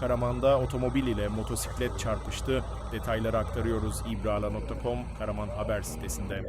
Karaman'da otomobil ile motosiklet çarpıştı. Detayları aktarıyoruz ibrala.com Karaman haber sitesinde.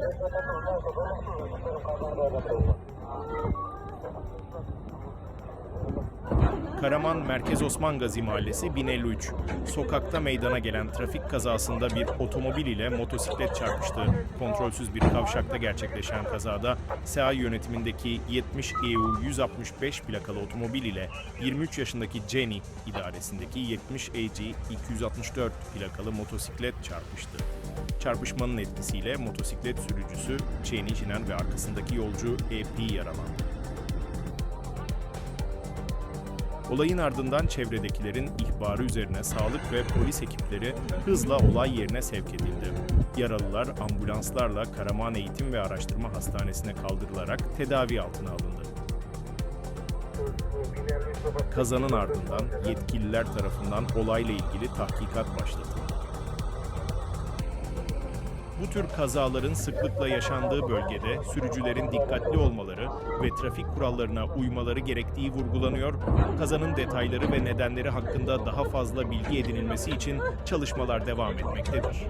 Karaman Merkez Osman Gazi Mahallesi 1053. Sokakta meydana gelen trafik kazasında bir otomobil ile motosiklet çarpıştı. Kontrolsüz bir kavşakta gerçekleşen kazada SEA yönetimindeki 70 EU 165 plakalı otomobil ile 23 yaşındaki Jenny idaresindeki 70 AG 264 plakalı motosiklet çarpıştı. Çarpışmanın etkisiyle motosiklet sürücüsü Jenny Jinen ve arkasındaki yolcu EP yaralandı. Olayın ardından çevredekilerin ihbarı üzerine sağlık ve polis ekipleri hızla olay yerine sevk edildi. Yaralılar ambulanslarla Karaman Eğitim ve Araştırma Hastanesi'ne kaldırılarak tedavi altına alındı. Kazanın ardından yetkililer tarafından olayla ilgili tahkikat başlatıldı. Bu tür kazaların sıklıkla yaşandığı bölgede sürücülerin dikkatli olmaları ve trafik kurallarına uymaları gerektiği vurgulanıyor. Kazanın detayları ve nedenleri hakkında daha fazla bilgi edinilmesi için çalışmalar devam etmektedir.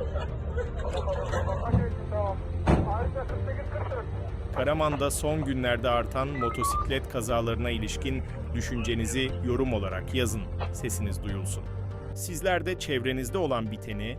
Karaman'da son günlerde artan motosiklet kazalarına ilişkin düşüncenizi yorum olarak yazın. Sesiniz duyulsun. Sizler de çevrenizde olan biteni